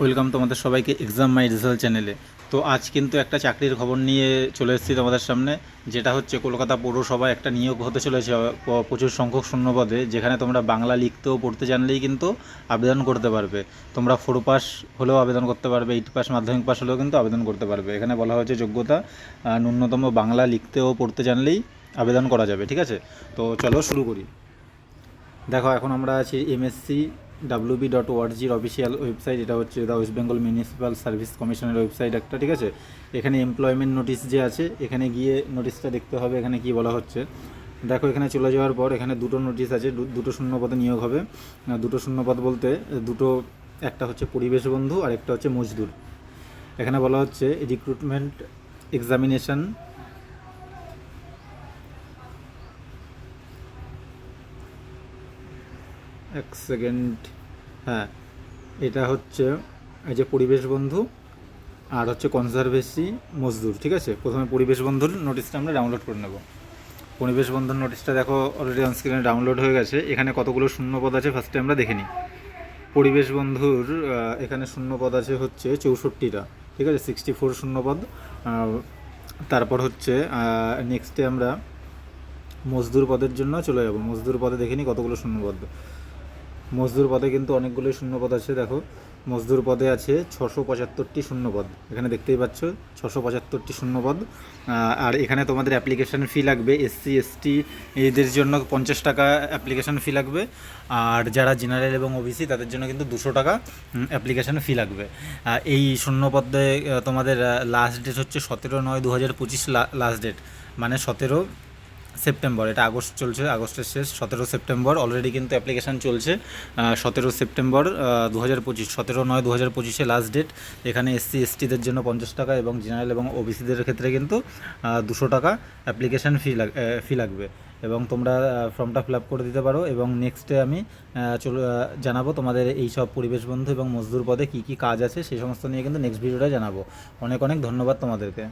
Welcome তোমাদের সবাইকে exam মাই result চ্যানেলে তো আজ কিন্তু একটা চাকরির খবর নিয়ে চলে এসেছি তোমাদের সামনে, যেটা হচ্ছে কলকাতা পৌরসভায় একটা নিয়োগ হতে চলেছে প্রচুর সংখ্যক শূন্যপদে, যেখানে তোমরা বাংলা লিখতেও, পড়তে জানলেই কিন্তু আবেদন করতে পারবে। তোমরা ফোর পাস হলেও আবেদন করতে পারবে এইট পাস মাধ্যমিক পাস হলেও কিন্তু আবেদন করতে পারবে। এখানে বলা হয়েছে যোগ্যতা ন্যূনতম বাংলা লিখতেও, পড়তে জানলেই আবেদন করা যাবে, ঠিক আছে? তো চলো শুরু করি। দেখো, এখন আমরা আছি এমএসসি ডাব্লিউবি ডট ওয়ার্জির অফিসিয়াল ওয়েবসাইট এটা হচ্ছে the West Bengal municipal service কমিশনের ওয়েবসাইট একটা, ঠিক আছে? এখানে এমপ্লয়মেন্ট নোটিশ যে আছে, এখানে গিয়ে নোটিশটা দেখতে হবে, এখানে কি বলা হচ্ছে। দেখো, এখানে চলে যাওয়ার পর এখানে দুটো নোটিশ আছে দুটো শূন্য পদে নিয়োগ হবে। দুটো শূন্য পদ বলতে দুটো, একটা হচ্ছে পরিবেশ বন্ধু আর একটা হচ্ছে মজদুর। এখানে বলা হচ্ছে রিক্রুটমেন্ট এক্সামিনেশন এক সেকেন্ড হ্যাঁ এটা হচ্ছে এই যে পরিবেশ বন্ধু আর হচ্ছে কনজারভেসি মজদুর, ঠিক আছে? প্রথমে পরিবেশ বন্ধুর নোটিশটা আমরা ডাউনলোড করে নেব। পরিবেশ বন্ধুর নোটিশটা দেখো অলরেডি অনস্ক্রিনে ডাউনলোড হয়ে গেছে। এখানে কতগুলো শূন্যপদ আছে ফার্স্টে আমরা দেখে নিই। পরিবেশ বন্ধুর এখানে শূন্যপদ আছে হচ্ছে চৌষট্টিটা, ঠিক আছে? সিক্সটি ফোর শূন্যপদ তারপর হচ্ছে নেক্সটে আমরা মজদুর পদের জন্য চলে যাব। মজদুর পদে দেখে নিই কতগুলো শূন্যপদ। মজদুর পদে কিন্তু অনেকগুলো শূন্যপদ আছে, দেখো। মজদুর পদে আছে ছশো পঁচাত্তরটি শূন্যপদ। এখানে দেখতেই পাচ্ছ, ছশো পঁচাত্তরটি শূন্যপদ। আর এখানে তোমাদের অ্যাপ্লিকেশান ফি লাগবে এসসি এসটি এদের জন্য পঞ্চাশ টাকা অ্যাপ্লিকেশন ফি লাগবে। আর যারা জেনারেল এবং ওবিসি তাদের জন্য কিন্তু দুশো টাকা অ্যাপ্লিকেশান ফি লাগবে। এই শূন্যপদে তোমাদের লাস্ট ডেট হচ্ছে সতেরো নয় দু হাজার পঁচিশ লাস্ট ডেট মানে সতেরো সেপ্টেম্বর, এটা আগস্ট চলছে, আগস্টের শেষ, সতেরো সেপ্টেম্বর অলরেডি কিন্তু অ্যাপ্লিকেশান চলছে। সতেরো সেপ্টেম্বর দু হাজার পঁচিশ, সতেরো নয় দু হাজার পঁচিশে লাস্ট ডেট এখানে এসসি এসটিদের জন্য পঞ্চাশ টাকা এবং জেনারেল এবং ওবিসিদের ক্ষেত্রে কিন্তু দুশো টাকা অ্যাপ্লিকেশান ফি লাগ ফি লাগবে। এবং তোমরা ফর্মটা ফিল আপ করে দিতে পারো এবং নেক্সটে আমি চলো জানাব তোমাদের এই সব পরিবেশ বন্ধু এবং মজদুর পদে কী কী কাজ আছে, সেই সমস্ত নিয়ে কিন্তু নেক্সট ভিডিওটা জানাব। অনেক অনেক ধন্যবাদ তোমাদেরকে।